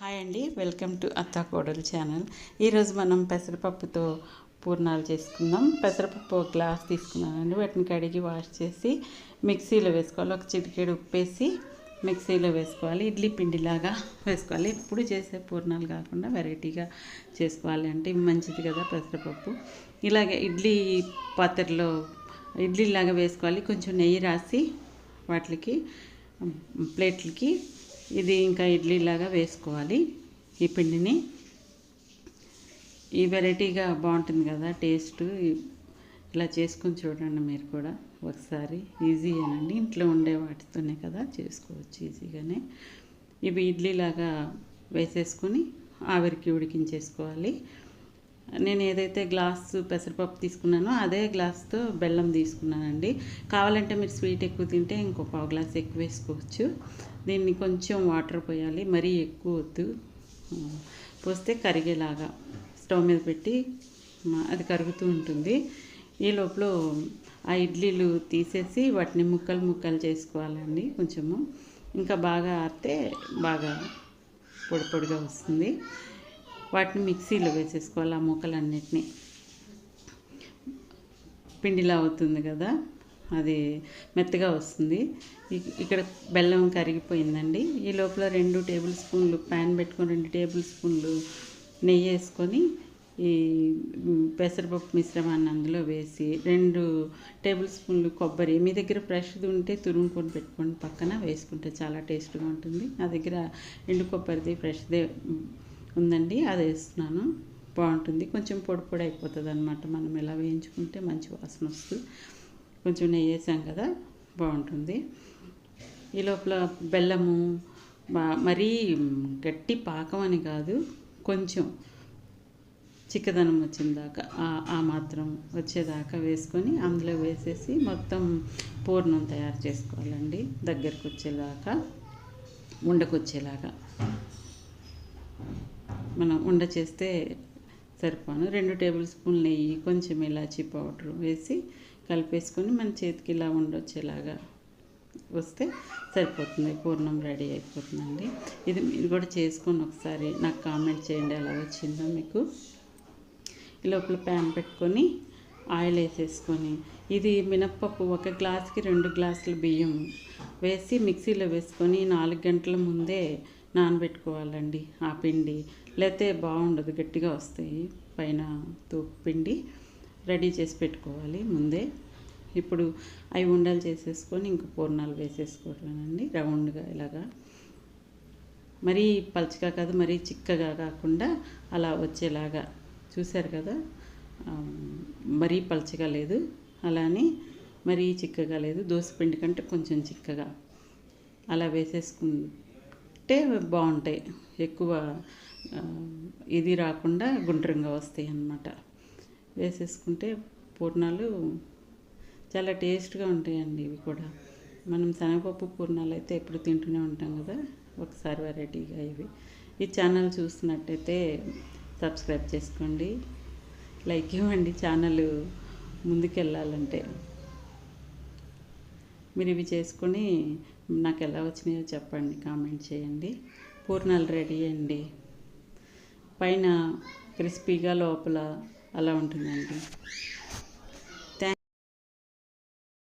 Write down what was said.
Hi అండి welcome to అత్తా కోడలు ఛానల్ ఈరోజు మనం పెసరపప్పుతో పూర్ణాలు చేసుకుందాం. పెసరపప్పు ఒక గ్లాస్ తీసుకున్నానండి. వాటిని కడిగి వాష్ చేసి మిక్సీలో వేసుకోవాలి. ఒక చిటికెడు ఉప్పేసి మిక్సీలో వేసుకోవాలి. ఇడ్లీ పిండిలాగా వేసుకోవాలి. ఎప్పుడు చేసే పూర్ణాలు కాకుండా వెరైటీగా చేసుకోవాలి అంటే మంచిది కదా పెసరపప్పు. ఇలాగే ఇడ్లీ పాత్రలో ఇడ్లీలాగా వేసుకోవాలి. కొంచెం నెయ్యి రాసి వాటికి ప్లేట్లకి ఇది ఇంకా ఇడ్లీలాగా వేసుకోవాలి ఈ పిండిని. ఈ వెరైటీగా బాగుంటుంది కదా టేస్ట్. ఇలా చేసుకొని చూడండి మీరు కూడా ఒకసారి. ఈజీ అనండి. ఇంట్లో ఉండే వాటితోనే కదా చేసుకోవచ్చు ఈజీగానే. ఇవి ఇడ్లీలాగా వేసేసుకొని ఆవిరికి ఉడికించేసుకోవాలి. నేను ఏదైతే గ్లాస్ పెసరపప్పు తీసుకున్నానో అదే గ్లాస్తో బెల్లం తీసుకున్నానండి. కావాలంటే మీరు స్వీట్ ఎక్కువ తింటే ఇంకో పావు గ్లాస్ ఎక్కువ వేసుకోవచ్చు. దీన్ని కొంచెం వాటర్ పోయాలి మరీ ఎక్కువ వద్దు. పోస్తే కరిగేలాగా. స్టవ్ మీద పెట్టి అది కరుగుతూ ఉంటుంది. ఈ లోపల ఆ ఇడ్లీలు తీసేసి వాటిని ముక్కలు ముక్కలు చేసుకోవాలండి కొంచెము. ఇంకా బాగా ఆరితే బాగా పొడి పొడిగా వస్తుంది. వాటిని మిక్సీలో వేసేసుకోవాలి ఆ ముక్కలన్నిటినీ. పిండిలా అవుతుంది కదా. అది మెత్తగా వస్తుంది. ఇక్కడ బెల్లం కరిగిపోయిందండి. ఈ లోపల రెండు టేబుల్ స్పూన్లు ప్యాన్ పెట్టుకొని రెండు టేబుల్ స్పూన్లు నెయ్యి వేసుకొని ఈ పెసరపప్పు మిశ్రమాన్ని అందులో వేసి రెండు టేబుల్ స్పూన్లు కొబ్బరి మీ దగ్గర ఫ్రెష్ది ఉంటే తురుముకొని పెట్టుకొని పక్కన వేసుకుంటే చాలా టేస్ట్గా ఉంటుంది. నా దగ్గర ఎండు కొబ్బరిది ఫ్రెష్దే ఉందండి. అది వేస్తున్నాను. బాగుంటుంది. కొంచెం పొడి పొడి అయిపోతుంది అనమాట మనం ఇలా వేయించుకుంటే మంచి వాసన వస్తుంది. కొంచెం నెయ్యి వేసాం కదా బాగుంటుంది. ఈ లోపల బెల్లము మరీ గట్టి పాకం అని కాదు కొంచెం చిక్కదనం వచ్చిందాకా ఆ మాత్రం వచ్చేదాకా వేసుకొని అందులో వేసేసి మొత్తం పూర్ణం తయారు చేసుకోవాలండి దగ్గరకు వచ్చేదాకా ఉండకొచ్చేలాగా. మనం ఉండ చేస్తే సరిపోను. రెండు టేబుల్ స్పూన్ నెయ్యి కొంచెం ఇలాచీ పౌడర్ వేసి కలిపేసుకొని మన చేతికి ఇలా ఉండొచ్చేలాగా వస్తే సరిపోతుంది. పూర్ణం రెడీ అయిపోతుందండి. ఇది మీరు కూడా చేసుకొని ఒకసారి నాకు కామెంట్ చేయండి ఎలా వచ్చిందో మీకు. ఈ లోపల ప్యాన్ పెట్టుకొని ఆయిల్ వేసేసుకొని ఇది మినప్పప్పు ఒక గ్లాస్కి రెండు గ్లాసుల బియ్యం వేసి మిక్సీలో వేసుకొని నాలుగు గంటల ముందే నానబెట్టుకోవాలండి ఆ పిండి. లేకపోతే బాగుండదు గట్టిగా వస్తాయి పైన తూపు పిండి. రెడీ చేసి పెట్టుకోవాలి ముందే. ఇప్పుడు అవి ఉండలు చేసేసుకొని ఇంక పూర్ణాలు వేసేసుకోవడమేనండి రౌండ్గా ఇలాగా. మరీ పలుచగా కాదు మరీ చిక్కగా కాకుండా అలా వచ్చేలాగా. చూశారు కదా? మరీ పలచగా లేదు అలానే మరీ చిక్కగా లేదు. పిండి కంటే కొంచెం చిక్కగా. అలా వేసేసుకుంటే బాగుంటాయి. ఎక్కువ ఇది రాకుండా గుండ్రంగా వస్తాయి అన్నమాట వేసేసుకుంటే పూర్ణాలు చాలా టేస్ట్గా ఉంటాయండి ఇవి కూడా. మనం శనగపప్పు పూర్ణాలు అయితే ఎప్పుడు తింటూనే ఉంటాం కదా ఒకసారి వెరైటీగా ఇవి. ఈ ఛానల్ చూస్తున్నట్టయితే సబ్స్క్రైబ్ చేసుకోండి లైక్ ఇవ్వండి ఛానల్ ముందుకెళ్ళాలంటే. మీరు ఇవి చేసుకొని నాకు ఎలా వచ్చినాయో చెప్పండి కామెంట్ చేయండి. పూర్ణాలు రెడీ అండి. పైన క్రిస్పీగా లోపల అలా ఉంటుందండి.